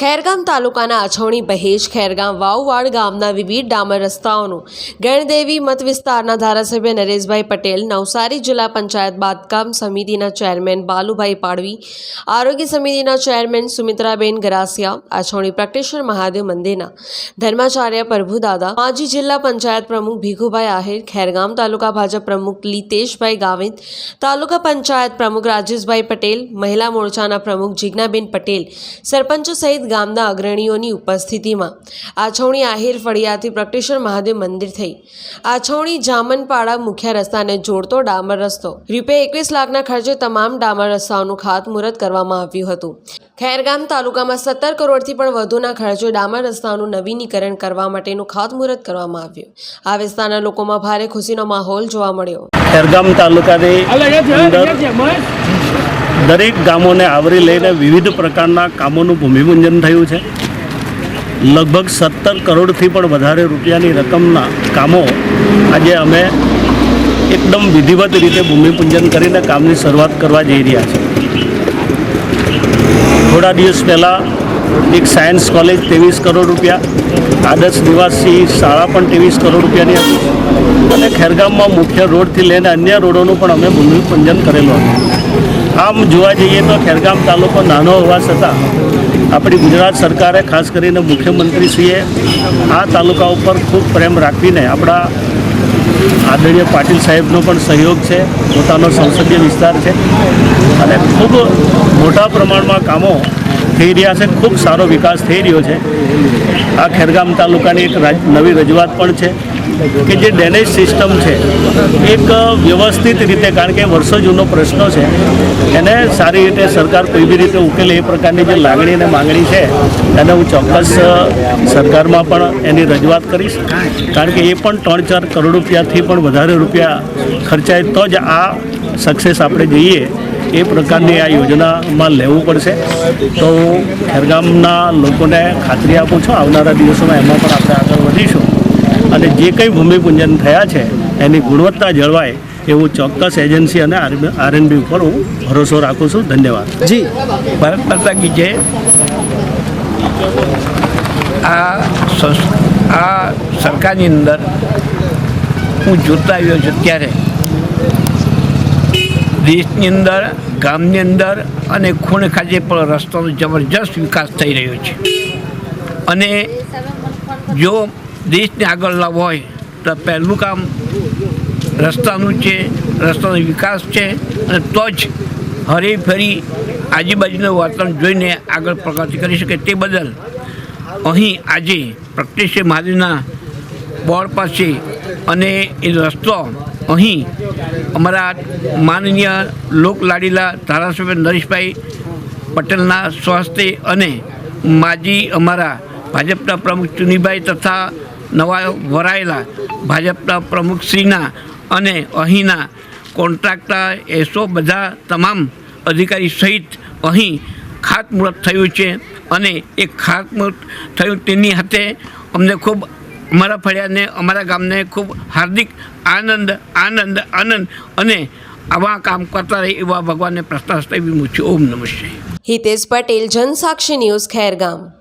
ખેરગામ તાલુકાના અછવણી બહેજ ખેરગામ વાવવાડ ગામના વિવિધ ડામર રસ્તાઓનું ગણદેવી મત વિસ્તારના ધારાસભ્ય નરેશભાઈ પટેલ, નવસારી જિલ્લા પંચાયત બાંધકામ સમિતિના ચેરમેન બાલુભાઈ પાડવી, આરોગ્ય સમિતિના ચેરમેન સુમિત્રાબેન ગરાસિયા અછવણી પ્રકટેશ્વર મહાદેવ મંદિરના ધર્માચાર્ય પ્રભુદાદા, માજી જિલ્લા પંચાયત પ્રમુખ ભીખુભાઈ આહિર, ખેરગામ તાલુકા ભાજપ પ્રમુખ લીતેશભાઈ ગાવિત તાલુકા પંચાયત પ્રમુખ રાજેશભાઈ પટેલ, મહિલા મોરચાના પ્રમુખ જિજ્ઞાબેન પટેલ, સરપંચો સહિત ગામના અગ્રણીઓની ઉપસ્થિતિમાં આછવણી આહિર ફળિયાથી પ્રકટેશ્વર મહાદેવ મંદિર થઈ. આછવણી જામનપાડા મુખ્ય રસ્તાને જોડતો ડામર રસ્તો. રૂપિયા એકવીસ લાખના ખર્ચે તમામ ડામર રસ્તાઓનું ખાતમુહૂર્ત કરવામાં આવ્યું હતું. ખેરગામ તાલુકામાં સત્તર કરોડથી પણ વધુના ખર્ચે ડામર રસ્તાઓનું નવીનીકરણ કરવા માટેનું ખાતમુહૂર્ત કરવામાં આવ્યું. આ વિસ્તારના લોકોમાં ભારે ખુશીનો માહોલ જોવા મળ્યો. ખેરગામ તાલુકાની અંદર દરેક ગામોને આવરી લઈને વિવિધ પ્રકારના કામોનું ભૂમિપૂજન થયું છે. લગભગ સત્તર કરોડથી પણ વધારે રૂપિયાની રકમના કામો આજે અમે એકદમ વિધિવત રીતે ભૂમિપૂજન કરીને કામની શરૂઆત કરવા જઈ રહ્યા છે થોડા દિવસ પહેલાં એક સાયન્સ કોલેજ ત્રેવીસ કરોડ રૂપિયા આદર્શ નિવાસી શાળા પણ ત્રેવીસ કરોડ રૂપિયાની હતી. અને ખેરગામમાં મુખ્ય રોડથી લઈને અન્ય રોડોનું પણ અમે ભૂમિપૂજન કરેલું હતું. આમ જોવા જઈએ તો ખેરગામ તાલુકો નાનો હોવા છતાં આપણી ગુજરાત સરકારે ખાસ કરીને મુખ્યમંત્રીશ્રીએ આ તાલુકા ઉપર ખૂબ પ્રેમ રાખીને આપણા આદરણીય પાટીલ સાહેબનો પણ સહયોગ છે, પોતાનો સંસદીય વિસ્તાર છે અને ખૂબ મોટા પ્રમાણમાં કામો થઈ રહ્યા છે, ખૂબ સારો વિકાસ થઈ રહ્યો છે. આ ખેરગામ તાલુકાની એક નવી રજૂઆત પણ છે. કે જે ડ્રેનેજ સિસ્ટમ છે, એક વ્યવસ્થિત રીતે, કારણ કે વર્ષો જૂનો પ્રશ્ન છે, એને સારી રીતે સરકાર કોઈ બી રીતે ઉકેલે એ પ્રકારની જે લાગણી અને માંગણી છે, એને હું ચોક્કસ સરકારમાં પણ એની રજૂઆત કરીશ. કારણ કે એ પણ ત્રણ ચાર કરોડ રૂપિયાથી પણ વધારે રૂપિયા ખર્ચાય તો જ આ સક્સેસ આપણે જઈએ, એ પ્રકારની આ યોજનામાં લેવું પડશે. તો હું ખેરગામના લોકોને ખાતરી આપું છું, આવનારા દિવસોમાં એમાં પણ આપણે આગળ વધીશું. અને જે કંઈ ભૂમિપૂજન થયા છે, એની ગુણવત્તા જળવાય એવું ચોક્કસ એજન્સી અને આરએનબી ઉપર હું ભરોસો રાખું છું. ધન્યવાદ. જી. ભારત માતા કી જય. આ આ સરકારની અંદર હું જોતા આવ્યો છું ત્યારે. દેશની અંદર, ગામની અંદર અને ખૂણે ખાજે પણ રસ્તાનો જબરજસ્ત વિકાસ થઈ રહ્યો છે. અને જો દેશને આગળ લાવવો હોય, તો પહેલું કામ રસ્તાનું છે, રસ્તાનો વિકાસ છે, અને તો જ હરી ફરી આજુબાજુનું વાતાવરણ જોઈને આગળ પ્રગતિ કરી શકે તે બદલ અહીં આજે પ્રત્યક્ષ મહાદેવના બોર્ડ પાસે અને એ રસ્તો અહીં અમારા માનનીય લોકલાડીલા ધારાસભ્ય નરેશભાઈ પટેલના સ્વાસ્થ્ય અને માજી અમારા ભાજપના પ્રમુખ ચુનીભાઈ તથા નવા વરાયેલા ભાજપના પ્રમુખશ્રીના અને અહીંના કોન્ટ્રાક્ટર એસો બધા તમામ અધિકારી સહિત અહીં ખાતમુહૂર્ત થયું છે અને એ ખાતમુહૂર્ત થયું તેની હાથે અમને ખૂબ અમારા ફળિયાને અમારા ગામને ખૂબ હાર્દિક આનંદ આનંદ આનંદ અને આવા કામ કરતા રહે એવા ભગવાનને પ્રસ્તાવ એવી મૂછું ઓમ નમસ્તે હિતેશ પટેલ, જનસાક્ષી ન્યૂઝ, ખેરગામ.